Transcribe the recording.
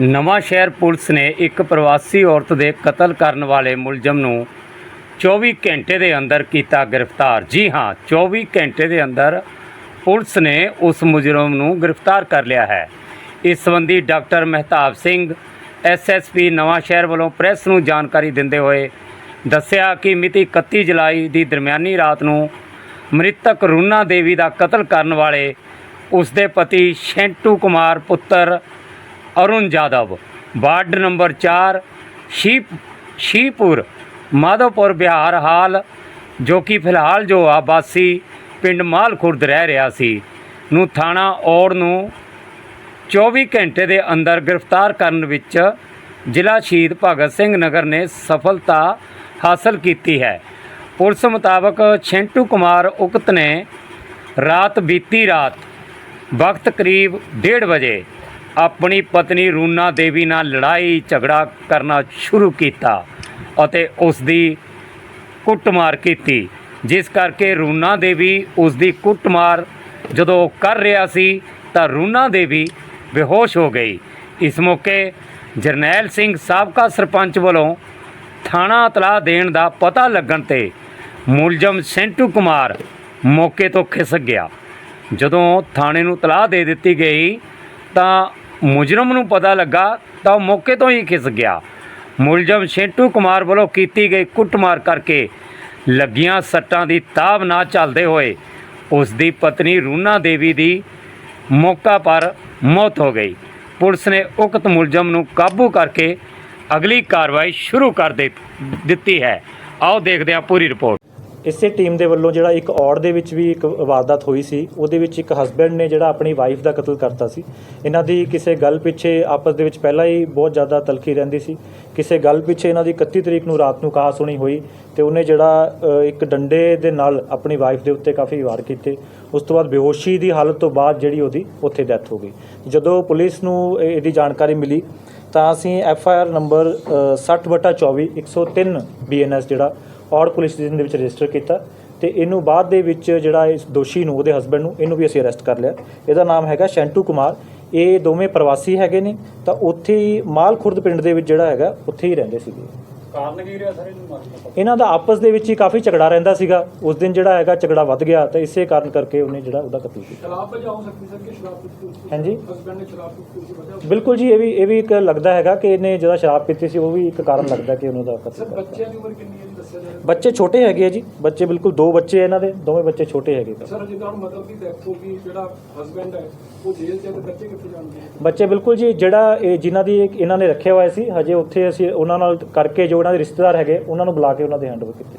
ਨਵਾਂ ਸ਼ਹਿਰ ਪੁਲਿਸ ਨੇ ਇੱਕ ਪ੍ਰਵਾਸੀ ਔਰਤ ਦੇ ਕਤਲ ਕਰਨ ਵਾਲੇ ਮੁਲਜ਼ਮ ਨੂੰ 24 ਘੰਟੇ ਦੇ ਅੰਦਰ ਕੀਤਾ ਗ੍ਰਿਫਤਾਰ। ਜੀ ਹਾਂ 24 ਘੰਟੇ ਦੇ ਅੰਦਰ ਪੁਲਿਸ ਨੇ ਉਸ ਮੁਜਰਮ ਨੂੰ ਗ੍ਰਿਫਤਾਰ ਕਰ ਲਿਆ ਹੈ। ਇਸ ਸੰਬੰਧੀ ਡਾਕਟਰ ਮਹਿਤਾਬ ਸਿੰਘ ਐਸਐਸਪੀ ਨਵਾਂ ਸ਼ਹਿਰ ਵੱਲੋਂ ਪ੍ਰੈਸ ਨੂੰ ਜਾਣਕਾਰੀ ਦਿੰਦੇ ਹੋਏ ਦੱਸਿਆ ਕਿ ਮਿਤੀ 31 ਜੁਲਾਈ ਦੀ ਦਰਮਿਆਨੀ ਰਾਤ ਨੂੰ ਮ੍ਰਿਤਕ ਰੂਨਾ ਦੇਵੀ ਦਾ ਕਤਲ ਕਰਨ ਵਾਲੇ ਉਸ ਦੇ ਪਤੀ ਸ਼ੈਂਟੂ ਕੁਮਾਰ ਪੁੱਤਰ ਅਰੁਣ ਜਾਦਵ, ਵਾਰਡ ਨੰਬਰ 4 ਸ਼ੀਪ, ਸ਼ੀਪੁਰ, ਮਾਧੋਪੁਰ ਬਿਹਾਰ ਹਾਲ, ਜੋ ਕਿ ਫਿਲਹਾਲ ਜੋ ਆਬਾਸੀ ਪਿੰਡ ਮਾਲ ਖੁਰਦ ਰਹਿ ਰਿਹਾ ਸੀ, ਨੂੰ ਥਾਣਾ ਔੜ ਨੂੰ 24 ਘੰਟੇ ਦੇ ਅੰਦਰ ਗ੍ਰਿਫਤਾਰ ਕਰਨ ਵਿੱਚ ਜ਼ਿਲ੍ਹਾ ਸ਼ਹੀਦ ਭਗਤ ਸਿੰਘ ਨਗਰ ਨੇ ਸਫਲਤਾ ਹਾਸਲ ਕੀਤੀ ਹੈ। ਪੁਲਿਸ ਮੁਤਾਬਕ ਛਿੰਟੂ ਕੁਮਾਰ ਉਕਤ ਨੇ ਰਾਤ ਬੀਤੀ ਰਾਤ, ਵਕਤ ਕਰੀਬ 1:30 ਵਜੇ ਆਪਣੀ ਪਤਨੀ ਰੂਨਾ ਦੇਵੀ ਨਾਲ ਲੜਾਈ ਝਗੜਾ ਕਰਨਾ ਸ਼ੁਰੂ ਕੀਤਾ ਅਤੇ ਉਸ ਦੀ ਕੁੱਟਮਾਰ ਕੀਤੀ, ਜਿਸ ਕਰਕੇ ਰੂਨਾ ਦੇਵੀ ਉਸ ਦੀ ਕੁੱਟਮਾਰ ਜਦੋਂ ਕਰ ਰਿਹਾ ਸੀ ਤਾਂ ਰੂਨਾ ਦੇਵੀ ਬੇਹੋਸ਼ ਹੋ ਗਈ। ਇਸ ਮੌਕੇ ਜਰਨੈਲ ਸਿੰਘ ਸਾਬਕਾ ਸਰਪੰਚ ਵੱਲੋਂ ਥਾਣਾ ਇਤਲਾਹ ਦੇਣ ਦਾ ਪਤਾ ਲੱਗਣ ਤੇ ਮੁਲਜ਼ਮ ਸੈਂਟੂ ਕੁਮਾਰ ਮੌਕੇ ਤੋਂ ਖਿਸਕ ਗਿਆ। ਜਦੋਂ ਥਾਣੇ ਨੂੰ ਇਤਲਾਹ ਦੇ ਦਿੱਤੀ ਗਈ ਤਾਂ ਮੁਜਰਮ ਨੂੰ ਪਤਾ ਲੱਗਾ ਤਾਂ ਉਹ ਮੌਕੇ ਤੋਂ ਹੀ ਖਿਸ ਗਿਆ। ਮੁਲਜ਼ਮ ਸ਼ੇਟੂ ਕੁਮਾਰ ਵੱਲੋਂ ਕੀਤੀ ਗਈ ਕੁੱਟਮਾਰ ਕਰਕੇ ਲੱਗੀਆਂ ਸੱਟਾਂ ਦੀ ਤਾਬ ਨਾ ਚੱਲਦੇ ਹੋਏ ਉਸ ਦੀ ਪਤਨੀ ਰੂਨਾ ਦੇਵੀ ਦੀ ਮੌਕਾ ਪਰ ਮੌਤ ਹੋ ਗਈ। ਪੁਲਿਸ ਨੇ ਉਕਤ ਮੁਲਜ਼ਮ ਨੂੰ ਕਾਬੂ ਕਰਕੇ ਅਗਲੀ ਕਾਰਵਾਈ ਸ਼ੁਰੂ ਕਰ ਦੇ ਦਿੱਤੀ ਹੈ। ਆਓ ਦੇਖਦੇ ਹਾਂ ਪੂਰੀ ਰਿਪੋਰਟ। ਇਸੇ ਟੀਮ ਦੇ ਵੱਲੋਂ ਜਿਹੜਾ ਇੱਕ ਔੜ ਦੇ ਵਿੱਚ ਵੀ ਇੱਕ ਵਾਰਦਾਤ ਹੋਈ ਸੀ, ਉਹਦੇ ਵਿੱਚ ਇੱਕ ਹਸਬੈਂਡ ਨੇ ਜਿਹੜਾ ਆਪਣੀ ਵਾਈਫ ਦਾ ਕਤਲ ਕਰਤਾ ਸੀ। ਇਹਨਾਂ ਦੀ ਕਿਸੇ ਗੱਲ ਪਿੱਛੇ ਆਪਸ ਦੇ ਵਿੱਚ ਪਹਿਲਾਂ ਹੀ ਬਹੁਤ ਜ਼ਿਆਦਾ ਤਲਖੀ ਰਹਿੰਦੀ ਸੀ। ਕਿਸੇ ਗੱਲ ਪਿੱਛੇ ਇਹਨਾਂ ਦੀ 31 ਤਰੀਕ ਨੂੰ ਰਾਤ ਨੂੰ ਕਹਾ ਸੁਣੀ ਹੋਈ ਤੇ ਉਹਨੇ ਜਿਹੜਾ ਇੱਕ ਡੰਡੇ ਦੇ ਨਾਲ ਆਪਣੀ ਵਾਈਫ ਦੇ ਉੱਤੇ ਕਾਫੀ ਵਾਰ ਕੀਤੇ। ਉਸ ਤੋਂ ਬਾਅਦ ਬੇਹੋਸ਼ੀ ਦੀ ਹਾਲਤ ਤੋਂ ਬਾਅਦ ਜਿਹੜੀ ਉਹਦੀ ਉੱਥੇ ਡੈਥ ਹੋ ਗਈ। ਜਦੋਂ ਪੁਲਿਸ ਨੂੰ ਇਹਦੀ ਜਾਣਕਾਰੀ ਮਿਲੀ, ਤਾਂ ਅਸੀਂ F I R number 60/24 103 BNS ਜਿਹੜਾ ਔੜ ਪੁਲਿਸ ਸਟੇਸ਼ਨ ਦੇ ਵਿੱਚ ਰਜਿਸਟਰ ਕੀਤਾ ਤੇ ਇਹਨੂੰ ਬਾਅਦ ਦੇ ਵਿੱਚ ਜਿਹੜਾ ਇਸ ਦੋਸ਼ੀ ਨੂੰ ਉਹਦੇ ਹਸਬੰਡ ਨੂੰ ਇਹਨੂੰ ਵੀ ਅਸੀਂ ਅਰੈਸਟ ਕਰ ਲਿਆ। ਇਹਦਾ ਨਾਮ ਹੈਗਾ ਸ਼ੈਂਟੂ ਕੁਮਾਰ। ਇਹ ਦੋਵੇਂ ਪ੍ਰਵਾਸੀ ਹੈਗੇ ਨੇ ਤਾਂ ਉੱਥੇ ਹੀ ਮਾਲ ਖੁਰਦ ਪਿੰਡ ਦੇ ਵਿੱਚ ਜਿਹੜਾ ਹੈਗਾ ਉੱਥੇ ਹੀ ਰਹਿੰਦੇ ਸੀਗੇ। ਕਾਰਨ ਕੀ ਰਿਹਾ ਸਾਰੇ ਇਹਨਾਂ ਦਾ? ਆਪਸ ਦੇ ਵਿੱਚ ਹੀ ਕਾਫੀ ਝਗੜਾ ਰਹਿੰਦਾ ਸੀਗਾ। ਉਸ ਦਿਨ ਜਿਹੜਾ ਹੈਗਾ ਝਗੜਾ ਵੱਧ ਗਿਆ ਤਾਂ ਇਸੇ ਕਾਰਨ ਕਰਕੇ ਉਹਨੇ ਜਿਹੜਾ ਉਹਦਾ ਕਤਲ ਕੀਤਾ। ਸ਼ਰਾਬ ਹੋ ਸਕਦੀ ਸਰ ਕਿ ਸ਼ਰਾਬ ਪੀਤੀ ਸੀ? ਹਾਂਜੀ। ਹਸਬੰਡ ਨੇ ਸ਼ਰਾਬ ਪੀਤੀ ਬਿਲਕੁਲ ਜੀ ਇਹ ਵੀ ਇਹ ਵੀ ਇੱਕ ਲੱਗਦਾ ਹੈਗਾ ਕਿ ਇਹਨੇ ਜਿਹੜਾ ਸ਼ਰਾਬ ਪੀਤੀ ਸੀ ਉਹ ਵੀ ਇੱਕ ਕਾਰਨ ਲੱਗਦਾ ਕਿ ਉਹਨੂੰ ਦਾ ਕਤਲ ਸਰ ਬੱਚਿਆਂ ਦੀ ਉਮਰ ਕਿੰਨੀ ਹੈ ਬੱਚੇ ਛੋਟੇ ਹੈਗੇ ਆ ਜੀ ਬੱਚੇ ਬਿਲਕੁਲ ਦੋ ਬੱਚੇ ਆ ਇਹਨਾਂ ਦੇ ਦੋਵੇਂ ਬੱਚੇ ਛੋਟੇ ਹੈਗੇ ਸਰ ਜਿੱਦਾਂ ਹੁਣ ਮਤਲਬ ਕਿ ਦੇਖੋ ਕਿ ਜਿਹੜਾ ਹਸਬੰਡ ਹੈ ਉਹ ਜੇਲ੍ਹ 'ਚ ਹੈ ਤੇ ਬੱਚੇ ਕਿੱਥੇ ਜਾਣਗੇ? ਬੱਚੇ ਬਿਲਕੁਲ ਜੀ ਜਿਹੜਾ ਇਹ ਜਿਨ੍ਹਾਂ ਦੀ ਇਹ- ਇਹਨਾਂ ਨੇ ਰੱਖਿਆ ਹੋਇਆ ਸੀ ਹਜੇ ਉੱਥੇ ਅਸੀਂ ਉਹਨਾਂ ਨਾਲ ਕਰਕੇ ਜੋ ਉਹਨਾਂ ਦੇ ਰਿਸ਼ਤੇਦਾਰ ਹੈਗੇ ਉਹਨਾਂ ਨੂੰ ਬੁਲਾ ਕੇ ਉਹਨਾਂ ਦੇ ਹੈਂਡਓਵਰ ਕੀਤੇ।